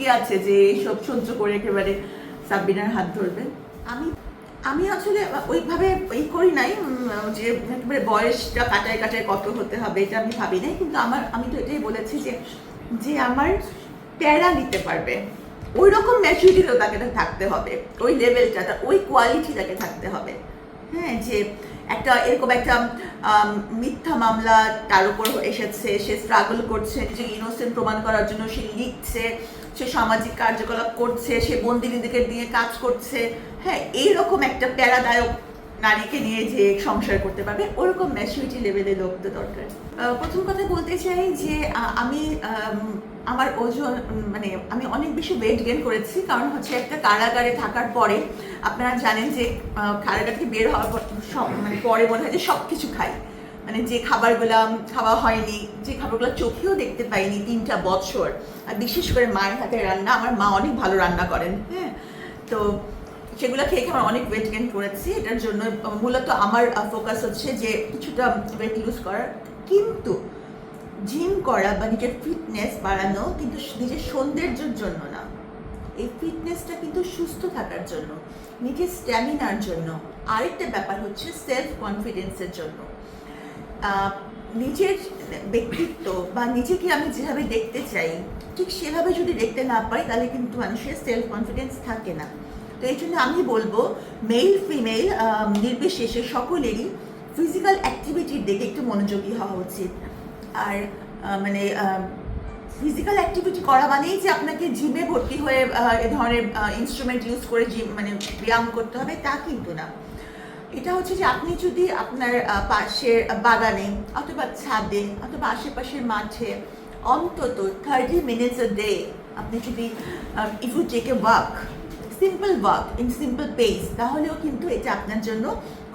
কে আছে যে এইসব সহ্য করে একেবারে সাব্বিনার হাত ধরবে। আমি আমি আসলে ওইভাবে এই করি নাই যে একেবারে বয়সটা কাটায় কাটায় কত হতে হবে এটা আমি ভাবি নাই, কিন্তু আমার, আমি তো এটাই বলেছি যে যে আমার প্যারা নিতে পারবে। ওই রকম ম্যাচুরিটিও তাকে থাকতে হবে, ওই লেভেলটা তার ওই কোয়ালিটি তাকে থাকতে হবে। হ্যাঁ যে একটা এরকম একটা মিথ্যা মামলা তার উপর এসেছে, সে স্ট্রাগল করছে, নিজেকে ইনোসেন্ট প্রমাণ করার জন্য সে লিখছে সে সামাজিক কার্যকলাপ করছে, সে বন্দিনীদেরকে নিয়ে কাজ করছে। হ্যাঁ এইরকম একটা প্যারাদায়ক নারীকে নিয়ে যে সংসার করতে পারবে, ওরকম ম্যাচুরিটি লেভেলের লোক তো দরকার। প্রথম কথা বলতে চাই যে আমি আমার ওজন মানে আমি অনেক বেশি ওয়েট গেন করেছি, কারণ হচ্ছে একটা কারাগারে থাকার পরে আপনারা জানেন যে কারাগার থেকে বের হওয়ার পর মানে পরে মনে হয় যে সব কিছু খাই। মানে যে খাবারগুলো খাওয়া হয়নি, যে খাবারগুলো চোখেও দেখতে পাইনি তিনটা বছর, আর বিশেষ করে মায়ের হাতে রান্না, আমার মা অনেক ভালো রান্না করেন হ্যাঁ? তো সেগুলো খেয়ে আমার অনেক ওয়েট গেন করেছি, এটার জন্য মূলত আমার ফোকাস হচ্ছে যে কিছুটা ওয়েট লুজ করার। কিন্তু জিম করা বা নিজের ফিটনেস বাড়ানো কিন্তু নিজের সৌন্দর্যের জন্য না। এই ফিটনেসটা কিন্তু সুস্থ থাকার জন্য, নিজের স্ট্যামিনার জন্য। আরেকটা ব্যাপার হচ্ছে সেলফ কনফিডেন্সের জন্য। নিজের ব্যক্তিত্ব বা নিজেকে আমি যেভাবে দেখতে চাই, ঠিক সেভাবে যদি দেখতে না পাই তাহলে কিন্তু মানুষের সেলফ কনফিডেন্স থাকে না। তো এই জন্য আমি বলব মেল ফিমেল নির্বিশেষে সকলেরই ফিজিক্যাল অ্যাক্টিভিটির দিকে একটু মনোযোগী হওয়া উচিত। আর মানে ফিজিক্যাল অ্যাক্টিভিটি করা মানেই যে আপনাকে জিমে ভর্তি হয়ে এ ধরনের ইনস্ট্রুমেন্ট ইউজ করে জিম মানে ব্যায়াম করতে হবে, তা কিন্তু না। এটা হচ্ছে যে আপনি যদি আপনার পাশের বাগানে অথবা ছাদে অথবা আশেপাশের মাঠে অন্তত থার্টি মিনিটস আ ডে আপনি যদি if you take a walk simple walk in simple pace তাহলেও কিন্তু এটা আপনার জন্য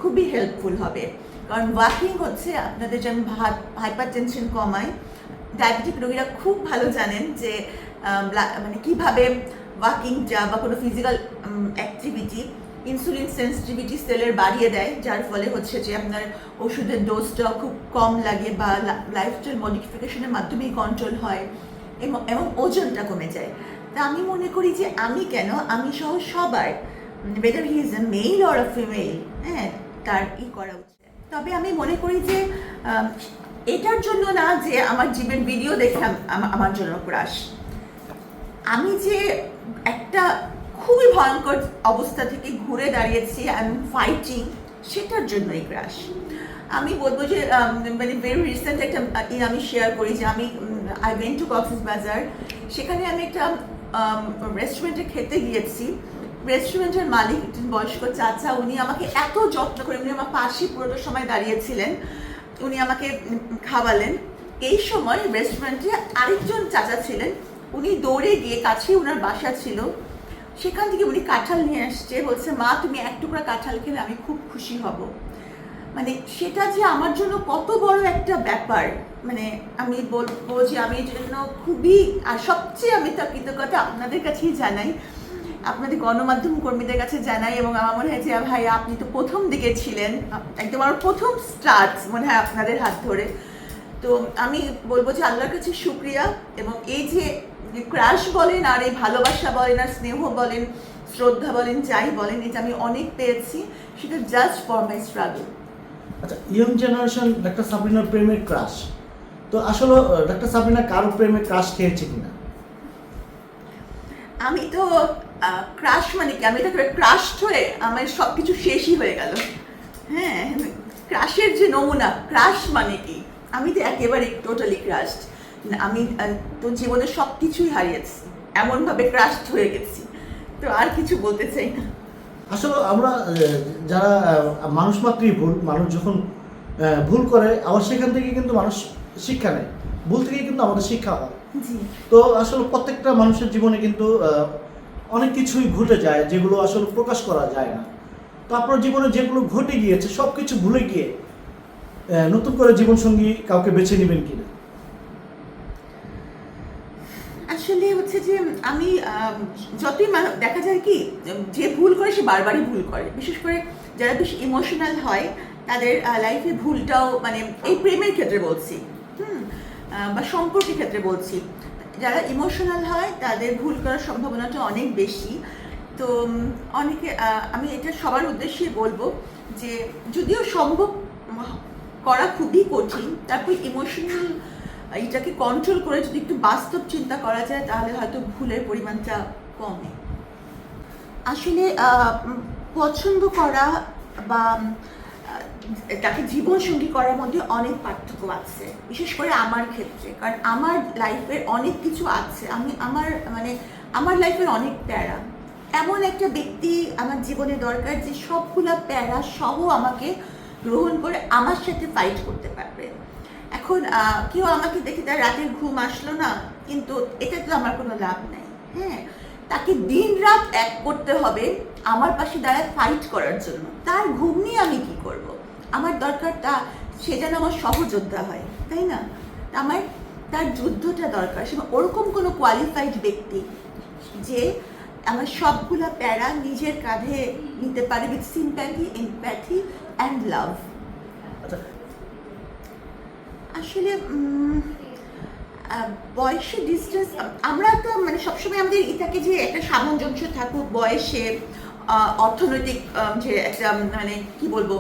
খুবই হেল্পফুল হবে। কারণ ওয়াকিং হচ্ছে আপনাদের যেমন হাইপার টেনশন কমায় ডায়াবেটিক রোগীরা খুব ভালো জানেন যে মানে কীভাবে ওয়াকিংটা বা কোনো ফিজিক্যাল অ্যাক্টিভিটি ইনসুলিন সেন্সিটিভিটি সেলের বাড়িয়ে দেয়, যার ফলে হচ্ছে যে আপনার ওষুধের ডোজটা খুব কম লাগে বা লাইফস্টাইল মডিফিকেশনের মাধ্যমেই কন্ট্রোল হয় এবং ওজনটা কমে যায়। তা আমি মনে করি যে আমি কেন? আমি সহ সবার whether he is a male or a female হ্যাঁ তার ই করা উচিত। তবে আমি মনে করি যে এটার জন্য না যে আমার জীবের ভিডিও দেখে আমার জন্য ক্রাশ আমি যে একটা খুবই ভয়ঙ্কর অবস্থা থেকে ঘুরে দাঁড়িয়েছি আই এম ফাইটিং সেটার জন্যই ক্রাশ আমি বলব যে মানে ভেরি রিসেন্ট একটা আমি শেয়ার করি যে আমি আই ওয়েন্ট টু বাজার সেখানে আমি একটা রেস্টুরেন্টে খেতে গিয়েছি। রেস্টুরেন্টের মালিক একজন বয়স্ক চাচা, উনি আমাকে এত যত্ন করে, উনি আমার পাশে পুরোটা সময় দাঁড়িয়েছিলেন। উনি আমাকে খাওয়ালেন। এই সময় রেস্টুরেন্টে আরেকজন চাচা ছিলেন। উনি দৌড়ে গিয়ে কাছেই ওনার বাসা ছিল। সেখান থেকে উনি কাঁঠাল নিয়ে আসছে, বলছে, মা, তুমি এক টুকরা কাঁঠাল খেলে আমি খুব খুশি হব। মানে সেটা যে আমার জন্য কত বড় একটা ব্যাপার মানে আমি বলব যে আমি এর জন্য খুবই, আর সবচেয়ে আমি তার কৃতজ্ঞতা আপনাদের কাছেই জানাই, আপনাদের গণমাধ্যম কর্মীদের কাছে জানাই, এবং আমার মনে হয় যে ভাই, আপনি তো প্রথম দিকে ছিলেন, একদম আমার প্রথম স্টার্ট মনে হয় আপনাদের হাত ধরে। তো আমি বলব যে আল্লাহর কাছে শুক্রিয়া, এবং এই যে ক্রাশ বলেন আর এই ভালোবাসা বলেন আর স্নেহ বলেন শ্রদ্ধা বলেন যাই বলেন এটা আমি অনেক পেয়েছি। সেটা জাস্ট ফর মাই স্ট্রাগল আচ্ছা ইয়ং জেনারেশন ডাক্তার সাবরিনার প্রেমের ক্রাশ তো আসলে ডাক্তার সাবরিনা কারও প্রেমে ক্রাশ খেয়েছে কিনা? আমি তো ক্রাশ মানে কি? আমি তো ক্রাশ হয়ে আমার সব কিছু শেষই হয়ে গেল। হ্যাঁ ক্রাশের যে নমুনা ক্রাশ মানে কি? আমি তো একেবারে টোটালি ক্রাশড আমি তো জীবনে সব কিছুই হারিয়েছি। এমনভাবে ক্রাশড হয়ে গেছি। তো আর কিছু বলতে চাই না। আসলে আমরা যারা মানুষ মাত্রই ভুল মানুষ যখন ভুল করে আবার সেখান থেকে কিন্তু মানুষ শিক্ষা নেয়। ভুল থেকে কিন্তু আমাদের শিক্ষা হয়। তো আসলে প্রত্যেকটা মানুষের জীবনে কিন্তু অনেক কিছুই ঘটে যায় যেগুলো আসলে প্রকাশ করা যায় না। তো আপনার জীবনে যেগুলো ঘটে গিয়েছে সব কিছু ভুলে গিয়ে নতুন করে জীবনসঙ্গী কাউকে বেছে নেবেন কিনা? আসলে হচ্ছে যে আমি যতই দেখা যায় কি, যে ভুল করে সে বারবারই ভুল করে। বিশেষ করে যারা বেশি ইমোশনাল হয়, তাদের লাইফে ভুলটাও মানে এই প্রেমের ক্ষেত্রে বলছি, হুম বা সম্পর্কের ক্ষেত্রে বলছি। যারা ইমোশনাল হয়, তাদের ভুল করার সম্ভাবনাটা অনেক বেশি। তো অনেকে আমি এটা সবার উদ্দেশ্যে বলব যে যদিও সম্ভব করা খুবই কঠিন, তারপর ইমোশনাল এটাকে কন্ট্রোল করে যদি একটু বাস্তব চিন্তা করা যায়, তাহলে হয়তো ভুলের পরিমাণটা কমে। আসলে পছন্দ করা বা তাকে জীবনসঙ্গী করার মধ্যে অনেক পার্থক্য আছে, বিশেষ করে আমার ক্ষেত্রে। কারণ আমার লাইফের অনেক কিছু আছে। আমি আমার মানে আমার লাইফের অনেক প্যারা। এমন একটা ব্যক্তি আমার জীবনে দরকার যে সবগুলা প্যারা সহ আমাকে গ্রহণ করে আমার সাথে ফাইট করতে এখন কেউ আমাকে দেখে তার রাতের ঘুম আসলো না, কিন্তু এটা তো আমার কোনো লাভ নাই। হ্যাঁ তাকে দিন রাত এক করতে হবে, আমার পাশে দাঁড়ায় ফাইট করার জন্য। তার ঘুম নিয়ে আমি কি করব? আমার দরকার তা সে যেন আমার সহযোদ্ধা হয়, তাই না? আমার, তার যুদ্ধটা দরকার। সে ওরকম কোনো কোয়ালিফাইড ব্যক্তি যে আমার সবগুলা প্যারা নিজের কাঁধে নিতে পারে with sympathy empathy and love আসলে বয়সের ডিস্টেন্স আমরা তো মানে সবসময় আমাদের ই থাকে যে একটা সামঞ্জস্য থাকুক বয়সে অর্থনৈতিক যে একটা মানে কি বলব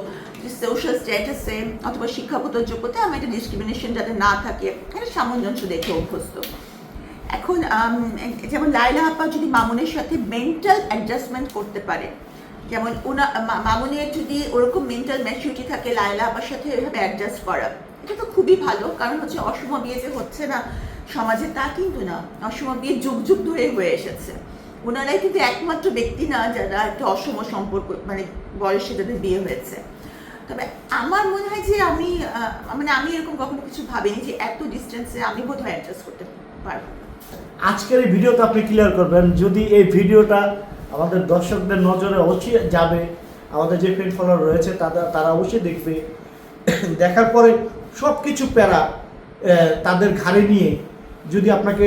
সোশ্যাল স্ট্যাটাসে অথবা শিক্ষাগত যোগ্যতা আমার একটা ডিসক্রিমিনেশন যাতে না থাকে, একটা সামঞ্জস্য দেখে অভ্যস্ত। এখন যেমন লাইলা আপা যদি মামুনের সাথে মেন্টাল অ্যাডজাস্টমেন্ট করতে পারে, যেমন ওনা মামুনের যদি ওরকম মেন্টাল ম্যাচুরিটি থাকে লাইলা আপার সাথে এভাবে অ্যাডজাস্ট করা এটা তো খুবই ভালো, কারণ হচ্ছে অসম বিয়ে যে হচ্ছে না সমাজে তা কিন্তু না। অসম বিয়ে যুগ যুগ ধরে হয়ে এসেছে। ওনারাই কিন্তু একমাত্র ব্যক্তি না যারা একটা অসম সম্পর্ক মানে বয়সে যাদের বিয়ে হয়েছে। তবে আমার মনে হয় যে আমি মানে আমি এরকম কখনো কিছু ভাবিনি যে এত ডিস্টেন্সে আমি বোধ হয় অ্যাডজাস্ট করতে পারব। আজকের এই ভিডিওতে আপনি ক্লিয়ার করবেন, যদি এই ভিডিওটা আমাদের দর্শকদের নজরে অবশ্যই যাবে, আমাদের যে ফ্রেন্ড ফলোয়ার রয়েছে তারা তারা অবশ্যই দেখবে। দেখার পরে সব কিছু প্যারা তাদের ঘাড়ে নিয়ে যদি আপনাকে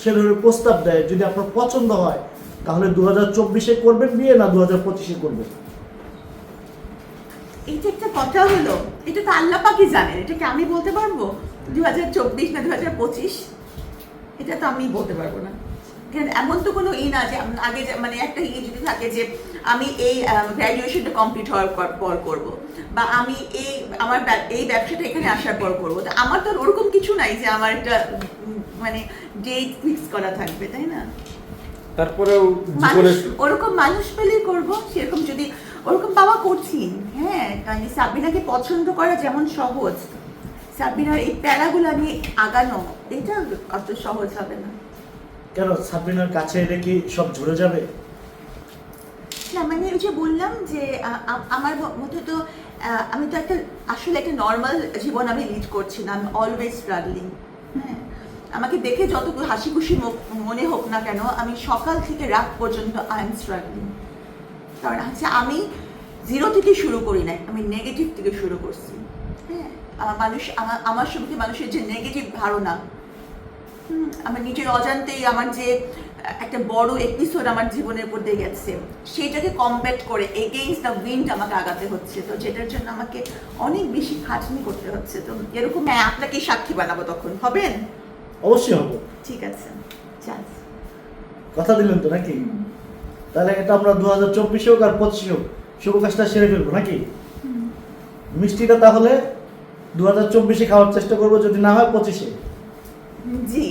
ছেলের প্রস্তাব দেয়, যদি আপনার পছন্দ হয়, তাহলে দু হাজার চব্বিশে করবেন বিয়ে না দু হাজার পঁচিশে করবেন? এইটা একটা কথা হলো, এটা তো আল্লাহ পাকি জানেন, এটা কি আমি বলতে পারব? দু হাজার চব্বিশ না দু হাজার পঁচিশ? এটা তো আমি বলতে পারব না। এমন তো কোনো ই না যে আগে মানে একটা ই যদি থাকে যে আমি এই গ্র্যাজুয়েশনটা কমপ্লিট হওয়ার পর- করব। বা আমি এই আমার এই ব্যবসাটা এখানে আসার পর করব। তো আমার তো ওরকম কিছু নাই যে আমার একটা মানে ডেট ফিক্স করা থাকবে তাই না? তারপরেও ওরকম মানুষ পেলেই করব সেরকম যদি ওরকম পাওয়া কঠিন হ্যাঁ কারণ সাবিনাকে পছন্দ করা যেমন সহজ। সাবিনার এই প্যারাগুলো নিয়ে আগানো এটা অত সহজ হবে না। কেন? সাবিনার কাছে এলে কি সব ঝরে যাবে? না মানে ওই যে বললাম যে আমার মধ্যে তো আমি তো একটা আসলে একটা নর্মাল জীবন আমি লিড করছি না আমি অলওয়েজ স্ট্রাগলিং হ্যাঁ। আমাকে দেখে যত হাসি খুশি মনে হোক না কেন, আমি সকাল থেকে রাত পর্যন্ত আই এম স্ট্রাগলিং কারণ হচ্ছে আমি জিরো থেকে শুরু করি নাই, আমি নেগেটিভ থেকে শুরু করছি হ্যাঁ। মানুষ আমার সম্পর্কে মানুষের যে নেগেটিভ ধারণা আমার নিজের অজান্তেই আমার যে একটা বড় এপিসোড আমার জীবনের উপর দিয়ে গেছে। সেটাকে কমব্যাট করে এগেইনস্ট দ্য উইন্ড আমাকে আগাতে হচ্ছে। তো যেটার জন্য আমাকে অনেক বেশি খাটনি করতে হচ্ছে। তো এরকম হ্যাঁ আপনাকে সাক্ষী বানাবো তখন। হবেন? অবশ্যই হবে। ঠিক আছে। চান্স কথা দিলেন তো নাকি? তাহলে এটা আমরা দু হাজার চব্বিশে হোক আর পঁচিশে হোক শুভ কাজটা সেরে ফেলব নাকি? মিষ্টিটা তাহলে দু হাজার চব্বিশে খাওয়ার চেষ্টা করব যদি না হয় পঁচিশে। জি।